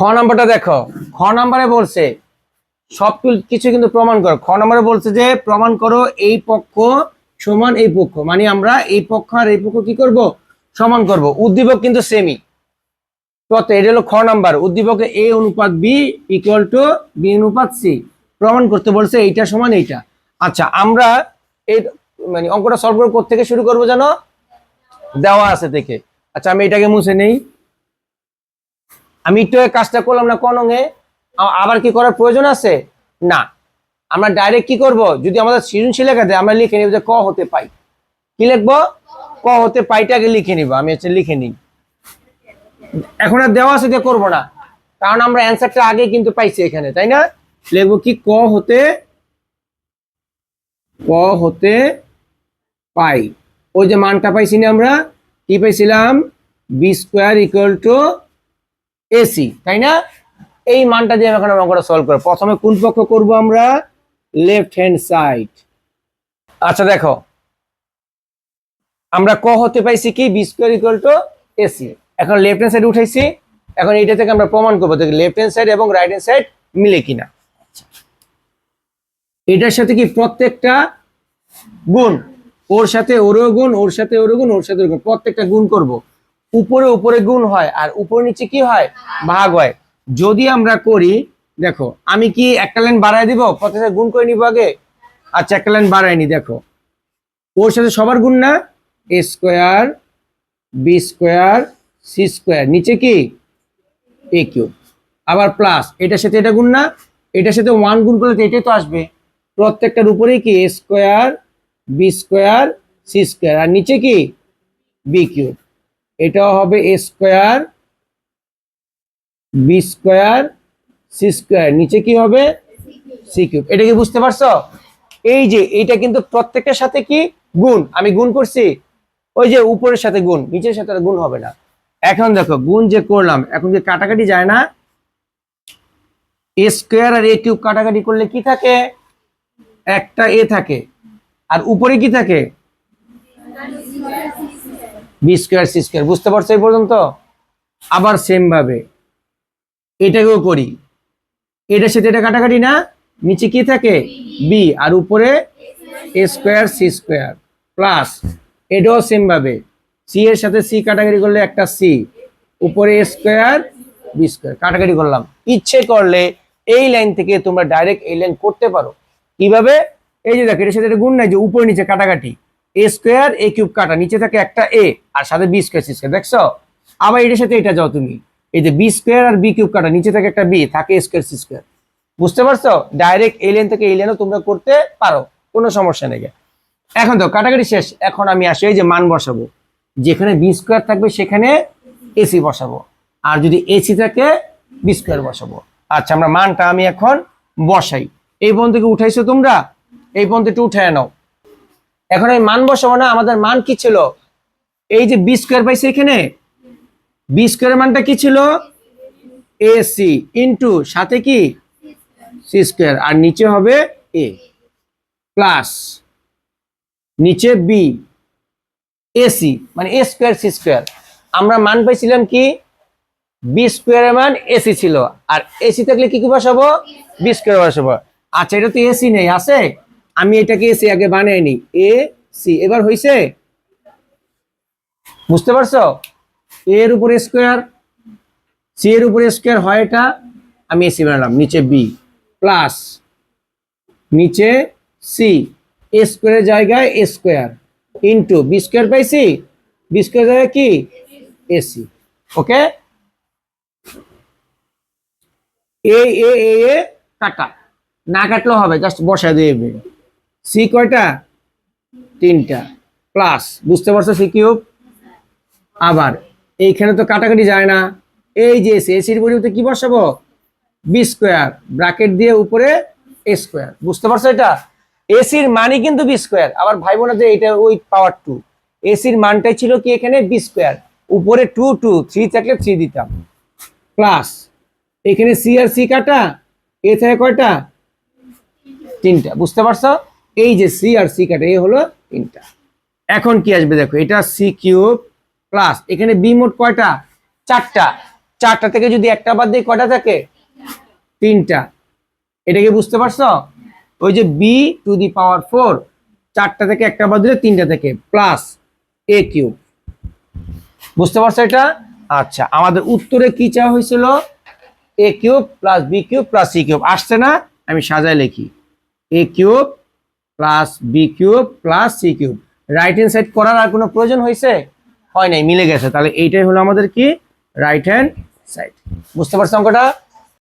খ নাম্বারটা দেখো। খ নাম্বারে বলছে, সব কিছু কিন্তু প্রমাণ করো। খ নাম্বারে বলছে যে, প্রমাণ করো এই পক্ষ সমান এই পক্ষ। মানে আমরা এই পক্ষ আর এই পক্ষ কি করব? সমান করব। উদ্দীপক কিন্তু সেমি কত এটা হলো খ নাম্বার। উদ্দীপকে এ অনুপাত বি ইকুয়াল টু বি অনুপাত সি প্রমাণ করতে বলছে এইটা সমান এইটা। আচ্ছা আমরা এই মানে অঙ্কটা সলভ করে থেকে শুরু করব জানো? দেওয়া আছে থেকে আচ্ছা আমি এটাকে মুছে নেই। আমি তো আগে কাজটা করলাম না কোন অঙ্গে আ- আবার কি করার প্রয়োজন আছে? না। আমরা ডাইরেক্ট কি করব? যদি আমাদের সৃজনশীল লেখা দেয়, আমরা লিখে নিব যে ক হতে পাই। কি লিখব? ক হতে পাইটাকে লিখে নিব। আমি হচ্ছে লিখে নিই। এখন আর দেওয়া আছে দিয়ে করব না। কারণ আমরা অ্যান্সারটা আগে কিন্তু পাইছি এখানে, তাই না? লিখব কি ক হতে ক হতে পাই। ওই যে মানটা পাইছি না আমরা, কি পাইছিলাম? B square equal to AC তাই না? এই মানটা দিয়ে এখন আমরা সলভ করব। প্রথমে কোন পক্ষ করব আমরা? লেফট হ্যান্ড সাইড আচ্ছা দেখো। আমরা ক হতে পাইছি কি? B square equal to AC এখন লেফট হ্যান্ড সাইড উঠাইছি। এখন এইটা থেকে আমরা প্রমাণ করব লেফট হ্যান্ড সাইড এবং রাইট হ্যান্ড সাইড মিলে কিনা। এটার সাথে কি প্রত্যেকটা গুণ? ওর সাথে ওরও গুণ, ওর সাথে ওরও গুণ, ওর সাথে প্রত্যেকটা গুণ করব। উপরে উপরে গুণ হয় আর উপরে নিচে কি হয়? ভাগ হয়। যদি আমরা করি, দেখো, আমি কি একটা লাইন বাড়ায় দিব? প্রত্যেকটা গুণ করে নিব আগে? আচ্ছা একটা লাইন বাড়ায়নি দেখো। ওর সাথে সবার গুণ না? A square B square C square নিচে কি? এ কিউব আবার প্লাস এটার সাথে এটা গুণ না? এটার সাথে ওয়ান গুণ করলে তো এটাই তো আসবে। প্রত্যেকটার উপরেই কি? A square B square C square আর নিচে কি? বি কিউব এটাও হবে A square B square C square নিচে কি হবে? সি কিউব এটা কি বুঝতে পারছ? এই যে, এইটা কিন্তু প্রত্যেকটার সাথে কি? গুণ। আমি গুণ করছি। ওই যে, উপরের সাথে গুণ। নিচের সাথে গুণ হবে না। এখন দেখো, গুণ যে করলাম, এখন যে কাটাকাটি যায় না A square R A cube কাটাকাটি করলে কি থাকে? একটা এ থাকে। আর উপরে কি থাকে? বি স্কোয়ার সি স্কোয়ার বুঝতে পারছ এই পর্যন্ত? আবার সেম ভাবে। এটাকেও করি। এটার সাথে এটা কাটাকাটি না? নিচে কি থাকে? বি আর উপরে A square C square plus এটাও সেম ভাবে। সি এর সাথে সি কাটাকাটি করলে একটা সি উপরে এ স্কোয়ার বি স্কোয়ার কাটাকাটি করলাম। ইচ্ছে করলে এই লাইন থেকে তোমরা ডাইরেক্ট এই লাইন করতে পারো। কীভাবে? এই যে দেখো, এটার সাথে একটা গুণ নাই যে উপরে নিচে কাটাকাটি। এ স্কোয়ার এ কিউব কাটা। নিচে থাকে একটা এ আর সাথে বি স্কোয়ার সি স্কোয়ার দেখছ? আবার এটার সাথে এটা যাও তুমি। এই যে বি স্কোয়ার আর বি কিউব কাটা, নিচে থাকে একটা বি থাকে স্কোয়ার সি স্কোয়ার বুঝতে পারছ? ডাইরেক্ট এই লাইন থেকে এই তোমরা করতে পারো, কোনো সমস্যা নেই। এখন তো, কাটাকাটি শেষ। এখন আমি আসি, এই যে মান বসাবো। যেখানে বি স্কোয়ার থাকবে, সেখানে এসি বসাবো। আর যদি এসি থাকে বি স্কোয়ার বসাবো। আচ্ছা আমরা মানটা আমি এখন বসাই। এই পর্যন্ত কি উঠাইছো তোমরা? এই একটু উঠায় নাও। এখন এই মান বসাবো না, আমাদের মান কি ছিল? এই যে বি স্কোয়ার পাইছে এখানে? বি স্কোয়ারের মানটা কি ছিল? এসি ইন্টু সাথে কি? সি স্কোয়ার আর নিচে হবে এ প্লাস নিচে বি এসি মানে এ স্কোয়ার সি স্কোয়ার আমরা মান পাইছিলাম কি? বি স্কোয়ারের মান এসি ছিল, আর এসি থাকলে কি কি বসাবো? বি স্কোয়ার বসাবো। আচ্ছা এটা তো এসি নেই, আছে? আমি এটাকে এসি আগে বানিয়ে নিই। এ সি এবার হইছে? বুঝতে পারছ? এর উপরে স্কোয়ার সি এর উপরে স্কোয়ার হয় এটা। আমি এসি বানালাম, নিচে বি প্লাস নিচে সি এ স্কোয়ারের জায়গায় A square into B square পাইছি বি স্কোয়ার জায়গায় কি? এসি ওকে এ এ এ কাটা। না কাটলেও হবে জাস্ট বসা দেবে। সি কয়টা? তিনটা। প্লাস বুঝতে পারছ সি কিউব? আবার, এইখানে তো কাটাকাটি যায় না। এই যে এসি এসির পরিবর্তে কি বসাবো? বি স্কোয়ার ব্র্যাকেট দিয়ে উপরে এ স্কোয়ার বুঝতে পারছ এটা? এসির মানই কিন্তু বি স্কোয়ার আবার ভাই বোনাদের এটা ওই পাওয়ার টু এসির মানটাই ছিল কি এখানে? বি স্কোয়ার উপরে টু টু থ্রি থাকলে থ্রি দিতাম। প্লাস এখানে সি আর সি কাটা? এ থেকে কয়টা? তিনটা। বুঝতে পারছ? এই যে সি আর সি কাটা এ হলো তিনটা। এখন কি আসবে দেখো, এটা সি কিউব প্লাস এখানে বি মোট কয়টা? চারটা। চারটা থেকে যদি একটা বাদ দিয়ে কয়টা থাকে? তিনটা। এটা কি বুঝতে পারছ? ওই যে B to the power four চারটা থেকে একটা বাদ দিলে তিনটা থেকে প্লাস এ কিউব বুঝতে পারছ এটা? আচ্ছা আমাদের উত্তরে কি চাওয়া হয়েছিল? A cube plus B cube plus C cube আসছে না? আমি সাজায় লিখি। A cube plus B cube plus C cube. Right hand side করার আর কোনো প্রয়োজন হয়েছে? হয় নাই, মিলে গেছে। তাহলে এইটাই হলো আমাদের কি? রাইট হ্যান্ড সাইড বুঝতে পারছ অঙ্কটা?